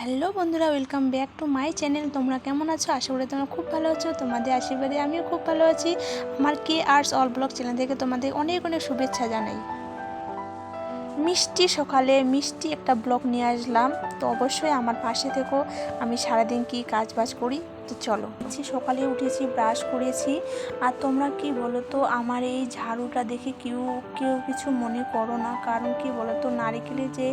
Hello বন্ধুরা, welcome back to my channel. তোমরা কেমন আছো? আশা করি তোমরা খুব ভালো আছো। তোমাদের আশীর্বাদে আমিও খুব ভালো আছি। আমার K arts all blog channel থেকে তোমাদের অনেক অনেক শুভেচ্ছা জানাই। মিষ্টি সকালে মিষ্টি একটা ব্লগ নিয়ে আসলাম। তো অবশ্যই আমার পাশে থেকো। আমি সারাদিন কি কাজ বাজ করি? তো চলো। উঠেছি, সকালে উঠেছি ব্রাশ করেছি। আর তোমরা কি বলো তো আমার এই ঝাড়ুটা দেখে কেউ কেউ কিছু মনে করো না। কারণ কি বলো তো নারিকেলের যে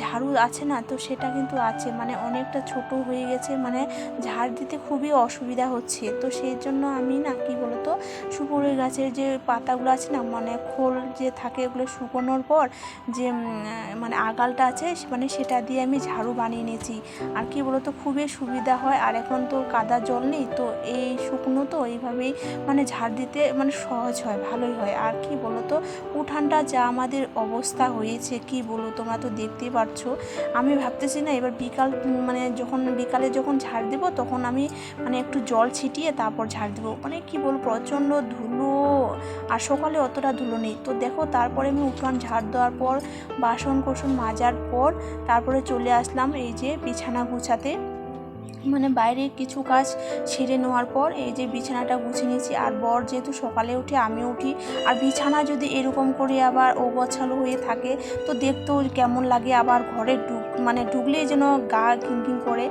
ঝাড়ু আছে না তো সেটা কিন্তু আছে। মানে অনেকটা ছোট হয়ে গেছে। মানে ঝাড় দিতে খুবই অসুবিধা হচ্ছে। তো সেই জন্য আমি না কি বলো তো সুপুরি গাছের যে পাতাগুলো আছে না মানে খোল যে থাকে এগুলো শুকোনোর পর যে মানে আগালটা আছে মানে সেটা দিয়ে আমি ঝাড়ু বানিয়ে নিয়েছি। আর কি বলতো খুবই সুবিধা হয়। আর এখন তো কাদা জল নেই, তো এই শুকনো তো এইভাবেই মানে ঝাড় দিতে মানে সহজ হয়, ভালোই হয়। আর কি বলতো, উঠানটা যা আমাদের অবস্থা হয়েছে, কি বলো তোমরা তো দেখতেই পারছ। আমি ভাবতেছি না এবার বিকাল মানে যখন বিকালে যখন ঝাড় দেবো তখন আমি মানে একটু জল ছিটিয়ে তারপর ঝাড় দেবো। মানে কি বলব, প্রচণ্ড ধুলো। আর সকালে অতটা ধুলো নেই। তো দেখো, তারপরে আমি উঠান ঝাড় দেওয়ার পর বাসন কোসন মাজার পর, তারপরে চলে আসলাম এই যে বিছানা গুছাতে মানে বাইরে কিছু কাজ সেরে নেওয়ার পর এই যে বিছানাটা গুছিয়ে নিয়েছি। আর বর যেহেতু সকালে উঠে আমি উঠি। আর বিছানা যদি এরকম করে আবার ও গছালো হয়ে থাকে, তো দেখতেও কেমন লাগে। আবার ঘরে ঢুক মানে ঢুকলেই যেন গা ঘিন করে।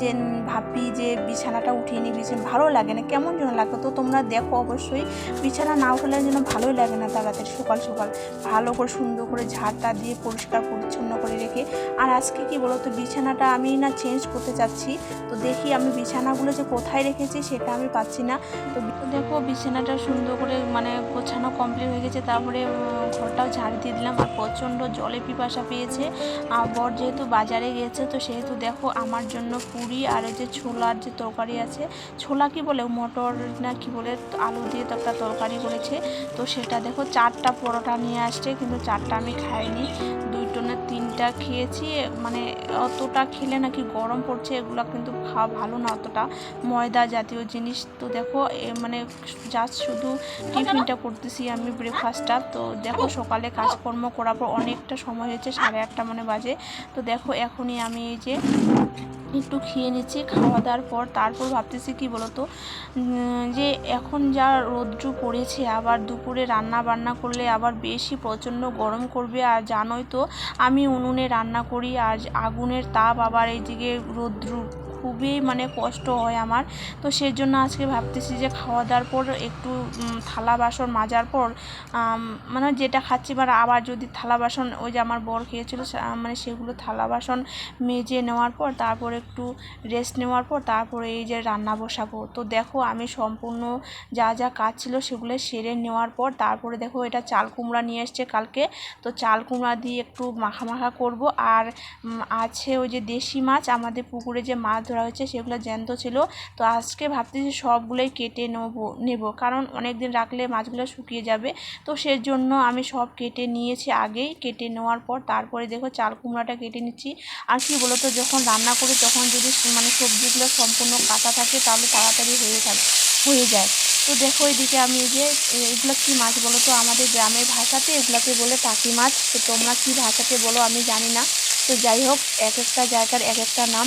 যে ভাবি যে বিছানাটা উঠিয়ে নিই বিছানা ভালো লাগে না, কেমন যেন লাগে? তো তোমরা দেখো অবশ্যই, বিছানা না উঠলে যেন ভালোই লাগে না তাড়াতাড়ি সকাল সকাল। ভালো করে সুন্দর করে ঝাড়টা দিয়ে পরিষ্কার পরিচ্ছন্ন করে রেখে। আর আজকে কি বলো তো বিছানাটা আমি না চেঞ্জ করতে চাচ্ছি। তো দেখি আমি বিছানাগুলো যে কোথায় রেখেছি সেটা আমি পাচ্ছি না। তো দেখো বিছানাটা সুন্দর করে মানে গোছানো কমপ্লিট হয়ে গেছে। তারপরে ঘরটাও ঝাড় দিয়ে দিলাম। আর প্রচণ্ড জলে পিপাসা পেয়েছে। আর বর যেহেতু বাজারে গেছে তো সেহেতু দেখো আমার জন্য পুরি আর এই যে ছোলার যে তরকারি আছে, ছোলা কি বলে, মটর না কি বলে, আলু দিয়ে তো একটা তরকারি করেছে। তো সেটা দেখো, চারটা পরোটা নিয়ে আসছে, কিন্তু চারটা আমি খাইনি। দুইটো না তিনটা খেয়েছি মানে অতটা খেলে নাকি গরম পড়ছে, এগুলো কিন্তু খাওয়া ভালো না অতটা। ময়দা জাতীয় জিনিস তো দেখো মানে জাস্ট শুধু টিফিনটা করতেছি আমি ব্রেকফাস্টটা তো দেখো সকালে কাজকর্ম করার পর অনেকটা সময় হয়েছে, সাড়ে আটটা মানে বাজে। তো দেখো এখনই আমি এই যে একটু খেয়ে নিচ্ছে খাওয়া দাওয়ার পর তারপর ভাবতেছি কি বলতো যে এখন যা রৌদ্র পড়েছে, আবার দুপুরে রান্না বান্না করলে আবার বেশি প্রচণ্ড গরম করবে। আর জানোই তো, আমি উনুনে রান্না করি আর আগুনের তাপ আবার এইদিকে রৌদ্র খুবই মানে কষ্ট হয় আমার। তো সেই জন্য আজকে ভাবতেছি যে খাওয়া দাওয়ার পর একটু থালা বাসন মাজার পর মানে যেটা খাচ্ছি মানে আবার যদি থালা বাসন ওই যে আমার বর খেয়েছিল মানে সেগুলো থালা বাসন মেজে নেওয়ার পর, তারপর একটু রেস্ট নেওয়ার পর, তারপরে এই যে রান্না বসাবো। তো দেখো আমি সম্পূর্ণ যা যা কাজ ছিল সেগুলো সেরে নেওয়ার পর, তারপরে দেখো এটা চাল কুমড়া নিয়ে এসছে কালকে। তো চাল কুমড়া দিয়ে একটু মাখা মাখা করব। আর আছে ওই যে দেশি মাছ, আমাদের পুকুরে যে মাছ ধরা হয়েছে, সেগুলো জ্যান্ত ছিল। তো আজকে ভাবতেছি সবগুলোই কেটে নেব, নেব। কারণ অনেক দিন রাখলে মাছগুলো শুকিয়ে যাবে। তো সেই জন্য আমি সব কেটে নিয়েছি আগেই। কেটে নেওয়ার পর তারপরে দেখো চাল কুমড়াটা কেটে নিচ্ছি। আর কি বলতো, যখন রান্না করি তখন যদি মানে সবজিগুলো সম্পূর্ণ কাটা থাকে তাহলে তাড়াতাড়ি হয়ে থাকে, হয়ে যায়। তো দেখো এদিকে আমি যে এগুলো কী মাছ বলো তো? আমাদের গ্রামের ভাষাতে এগুলোকে বলে টাকি মাছ। তো তোমরা কী ভাষাতে বলো আমি জানি না। তো যাই হোক, এক একটা জায়গার এক একটা নাম।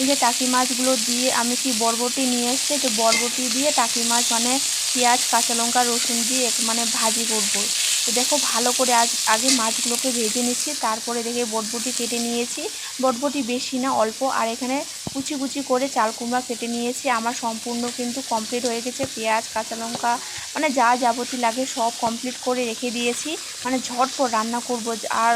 এই যে টাকি মাছগুলো দিয়ে আমি কি বরবটি নিয়ে এসছে? তো বরবটি দিয়ে টাকি মাছ মানে পেঁয়াজ, কাঁচা লঙ্কা, রসুন দিয়ে মানে ভাজি করব। তো দেখো ভালো করে আজ আগে মাছগুলোকে ভেজে নিচ্ছি, তারপরে দেখে বটবটি কেটে নিয়েছি। বটবটি বেশি না, অল্প। আর এখানে কুচি কুচি করে চাল কুমড়া কেটে নিয়েছি। আমার সম্পূর্ণ কিন্তু কমপ্লিট হয়ে গেছে। পেঁয়াজ, কাঁচা লঙ্কা মানে যা যাবতীয় লাগে সব কমপ্লিট করে রেখে দিয়েছি। মানে ঝটপট রান্না করব। আর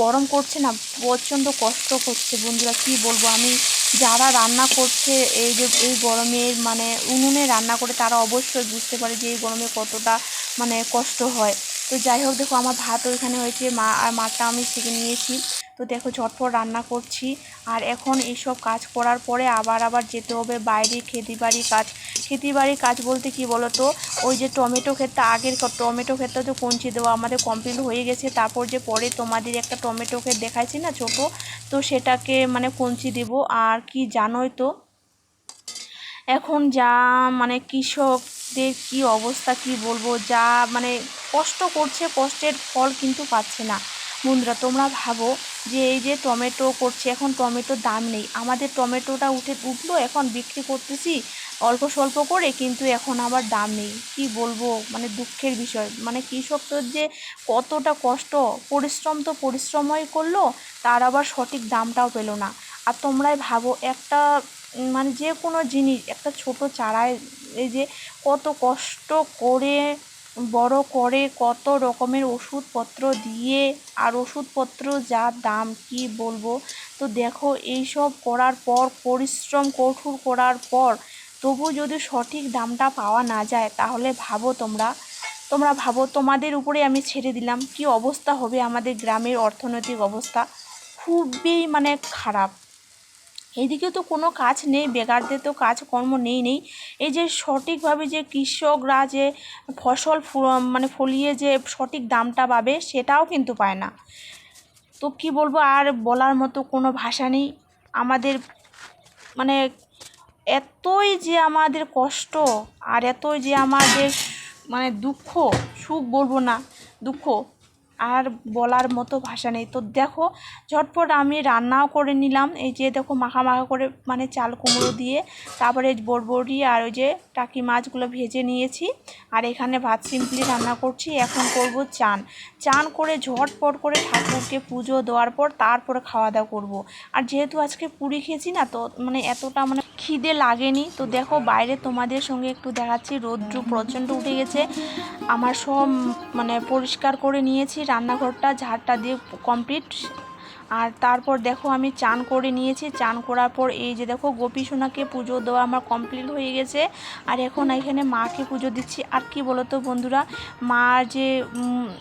গরম করছে না, প্রচণ্ড কষ্ট করছে বন্ধুরা, কি বলব আমি? যারা রান্না করছে, এই যে, এই গরমের মানে উনুনে রান্না করে তারা অবশ্যই বুঝতে পারে যে এই গরমে কতটা মানে কষ্ট হয়। তো যাই হোক, দেখো আমার ভাত ওইখানে হয়েছে, মা আর মাটা আমি শিখে নিয়েছি। তো দেখো ঝটপট রান্না করছি। আর এখন এইসব কাজ করার পরে আবার আবার যেতে হবে বাইরে খেতি বাড়ি কাজ। খেতি বাড়ি কাজ বলতে কি বলো তো ওই যে টমেটো ক্ষেতটা, আগের টমেটো ক্ষেতটা তো কঞ্চি দেওয়া আমাদের কমপ্লিট হয়ে গেছে। তারপর যে পরে তোমাদের একটা টমেটো ক্ষেত দেখাইছি না ছোটো? তো সেটাকে মানে কঞ্চি দেব। আর কি জানোই তো? এখন যা মানে কৃষকদের কি অবস্থা কি বলব? যা মানে কষ্ট করছে, কষ্টের ফল কিন্তু পাচ্ছে না। বন্ধুরা, তোমরা ভাবো যে এই যে টমেটো করছে, এখন টমেটোর দাম নেই। আমাদের টমেটোটা উঠে উঠল, এখন বিক্রি করতেছি অল্প স্বল্প করে, কিন্তু এখন আবার দাম নেই। কি বলব? মানে দুঃখের বিষয়। মানে কৃষকদের যে কতটা কষ্ট, পরিশ্রম তো পরিশ্রমই করল, তার আবার সঠিক দামটাও পেল না। আর তোমরাই ভাবো, একটা মানে যে কোনো জিনিস, একটা ছোট চারায় এই যে কত কষ্ট করে বড় করে কত রকমের ওষুধপত্র দিয়ে আর ওষুধপত্র যা দাম, কি বলব? তো দেখো, এইসব করার পর, পরিশ্রম কঠোর করার পর, তবু যদি সঠিক দামটা পাওয়া না যায়, তাহলে ভাবো তোমরা। তোমরা ভাবো, তোমাদের উপরে আমি ছেড়ে দিলাম। কি অবস্থা হবে আমাদের গ্রামের অর্থনৈতিক অবস্থা? খুবই মানে খারাপ। এদিকে তো কোনো কাজ নেই, বেকারদের তো কাজকর্ম নেই নেই। এই যে সঠিকভাবে যে কৃষকরা যে ফসল মানে ফলিয়ে যে সঠিক দামটা পাবে সেটাও কিন্তু পায় না। তো কি বলব, আর বলার মতো কোনো ভাষা নেই। আমাদের মানে এতই যে আমাদের কষ্ট আর এতই যে আমাদের মানে দুঃখ, সুখ বলব না, দুঃখ। আর বলার মতো ভাষা নেই। তো দেখো, ঝটপট আমি রান্নাও করে নিলাম। এই যে দেখো, মাখা মাখা করে মানে চাল কুমড়ো দিয়ে, তারপরে বড়বড়ি আর ওই যে টাকি মাছগুলো ভেজে নিয়েছি। আর এখানে ভাত সিম্পলি রান্না করছি। এখন করব চান। চান করে ঝটপট করে ঠাকুরকে পুজো দেওয়ার পর তারপরে খাওয়া দাওয়া করব। আর যেহেতু আজকে পুরি খেয়েছি না, তো মানে এতটা মানে খিদে লাগেনি। তো দেখো বাইরে তোমাদের সঙ্গে একটু দেখাচ্ছি। রৌদ্র প্রচণ্ড উঠে গেছে। আমার সব মানে পরিষ্কার করে নিয়েছি। রান্নাঘরটা ঝাড়টা দিয়ে কমপ্লিট আর তারপর দেখো আমি চান করে নিয়েছি। চান করার পর এই যে দেখো গোপী সোনাকে পুজো দেওয়া আমার কমপ্লিট হয়ে গেছে। আর এখন এখানে মাকে পুজো দিচ্ছি। আর কি বলো তো বন্ধুরা, মার যে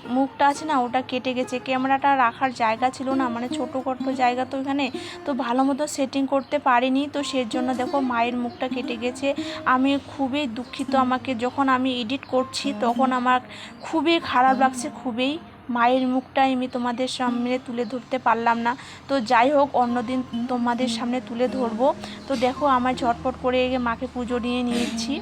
মুখটা আছে না, ওটা কেটে গেছে। ক্যামেরাটা রাখার জায়গা ছিল না মানে ছোটো খাটো জায়গা তো এখানে। তো ভালো মতো সেটিং করতে পারিনি। তো সের জন্য দেখো মায়ের মুখটা কেটে গেছে। আমি খুবই দুঃখিত আমাকে। যখন আমি এডিট করছি, তখন আমার খুবই খারাপ লাগছে, খুবই। মায়ের মুখটাই আমি তোমাদের সামনে তুলে ধরতে পারলাম না। তো যাই হোক, অন্যদিন তোমাদের সামনে তুলে ধরবো। তো দেখো, আমার ঝটপট করে মাকে পুজো নিয়ে নিয়েছি।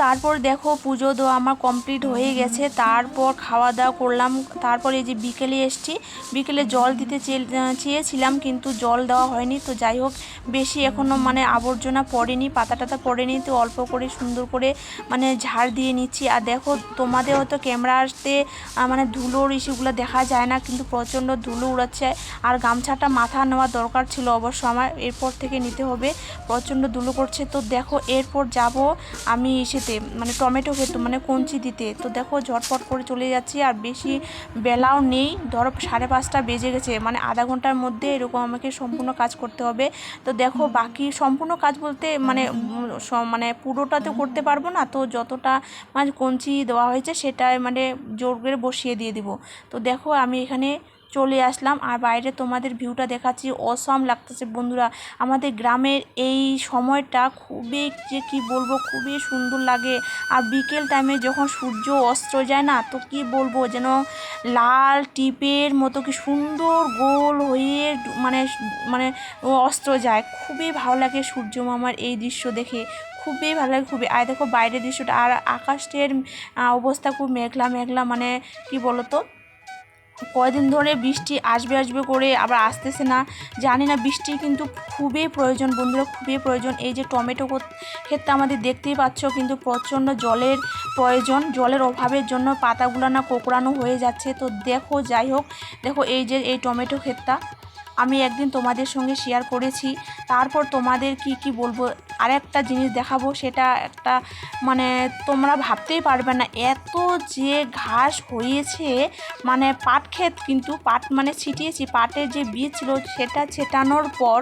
তারপর দেখো পুজো দেওয়া আমার কমপ্লিট হয়ে গেছে। তারপর খাওয়া দাওয়া করলাম। তারপর এই যে বিকেলে এসছি। বিকেলে জল দিতে চেয়ে- চেয়েছিলাম কিন্তু জল দেওয়া হয়নি। তো যাই হোক, বেশি এখনও মানে আবর্জনা পড়েনি, পাতা টাতা পড়েনি। তো অল্প করে সুন্দর করে মানে ঝাড় দিয়ে নিচ্ছি। আর দেখো, তোমাদের হয়তো ক্যামেরা আসতে মানে ধুলোর ইস্যুগুলো দেখা যায় না, কিন্তু প্রচণ্ড ধুলো উড়াচ্ছে। আর গামছাটা মাথা নেওয়া দরকার ছিল অবশ্য আমার। এরপর থেকে নিতে হবে। প্রচণ্ড ধুলো করছে তো দেখো, এরপর যাব আমি ইসেতে মানে টমেটো খেতে মানে কঞ্চি দিতে। তো দেখো ঝটপট করে চলে যাচ্ছি আর বেশি বেলাও নেই ধরো সাড়ে পাঁচটা বেজে গেছে মানে আধা ঘণ্টার মধ্যে এরকম আমাকে সম্পূর্ণ কাজ করতে হবে। তো দেখো বাকি সম্পূর্ণ কাজ বলতে মানে মানে পুরোটা তো করতে পারব না তো যতটা মানে কঞ্চি দেওয়া হয়েছে সেটাই মানে জোর করে বসিয়ে দিয়ে দিব। তো দেখো আমি এখানে চলে আসলাম। আর বাইরে তোমাদের ভিউটা দেখাচ্ছি অসম লাগতেছে বন্ধুরা। আমাদের গ্রামের এই সময়টা খুবই যে কি বলব, খুবই সুন্দর লাগে। আর বিকেল টাইমে যখন সূর্য অস্ত যায় না, তো কি বলব যেন লাল টিপের মতো কি সুন্দর গোল হয়ে মানে মানে অস্ত যায়। খুবই ভালো লাগে সূর্য মামার এই দৃশ্য দেখে। খুবই ভালো লাগে, খুবই। আর দেখো বাইরের দৃশ্যটা, আর আকাশের অবস্থা খুব মেঘলা মেঘলা মানে কি বলতো? কয়দিন ধরে বৃষ্টি আসবে আসবে করে আবার আসতেছে না। জানি না, বৃষ্টি কিন্তু খুবই প্রয়োজন বন্ধুরা, খুবই প্রয়োজন। এই যে টমেটো ক্ষেত্রে আমাদের দেখতেই পাচ্ছ কিন্তু প্রচণ্ড জলের প্রয়োজন, জলের অভাবের জন্য পাতাগুলো না কোকড়ানো হয়ে যাচ্ছে। তো দেখো, যাই হোক, দেখো এই যে এই টমেটো ক্ষেতটা। আমি একদিন তোমাদের সঙ্গে শেয়ার করেছি। তারপর তোমাদের কি কি বলব? আরেকটা জিনিস দেখাবো, সেটা একটা মানে তোমরা ভাবতেই পারবে না, এত যে ঘাস হয়েছে মানে পাট ক্ষেত কিন্তু, পাট মানে ছিটিয়েছি, পাটের যে বীজ ছিল, সেটা ছেটানোর পর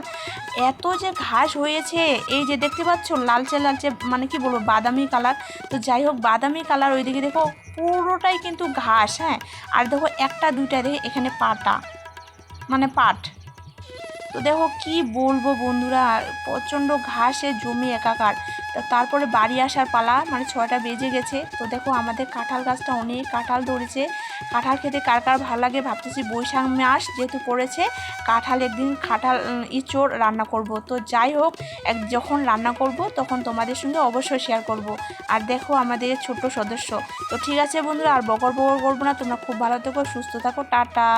এত যে ঘাস হয়েছে, এই যে দেখতে পাচ্ছ, লালচে লালচে মানে কি বলব, বাদামি কালার। তো যাই হোক, বাদামি কালার ওইদিকে দেখো, পুরোটাই কিন্তু ঘাস হ্যাঁ? আর দেখো একটা, দুইটা দেখে এখানে পাটা মানে পাট। তো দেখো কি বলব বন্ধুরা, প্রচণ্ড ঘাসে জমি একাকার। তারপরে বাড়ি আসার পালা মানে ছয়টা বেজে গেছে। তো দেখো আমাদের কাঁঠাল গাছটা অনেক কাঁঠাল ধরেছে। কাঁঠাল খেতে কার কার ভালো লাগে ভাবতেছি বৈশাখ মাস যেহেতু পড়েছে, কাঁঠাল একদিন কাঁঠাল ইঁচড় রান্না করব। তো যাই হোক, এক যখন রান্না করব তখন তোমাদের সঙ্গে অবশ্যই শেয়ার করব। আর দেখো আমাদের ছোট্ট সদস্য। তো ঠিক আছে বন্ধুরা, আর বকর বকর করব না, তোমরা খুব ভালো থেকো, সুস্থ থাকো, টাটা।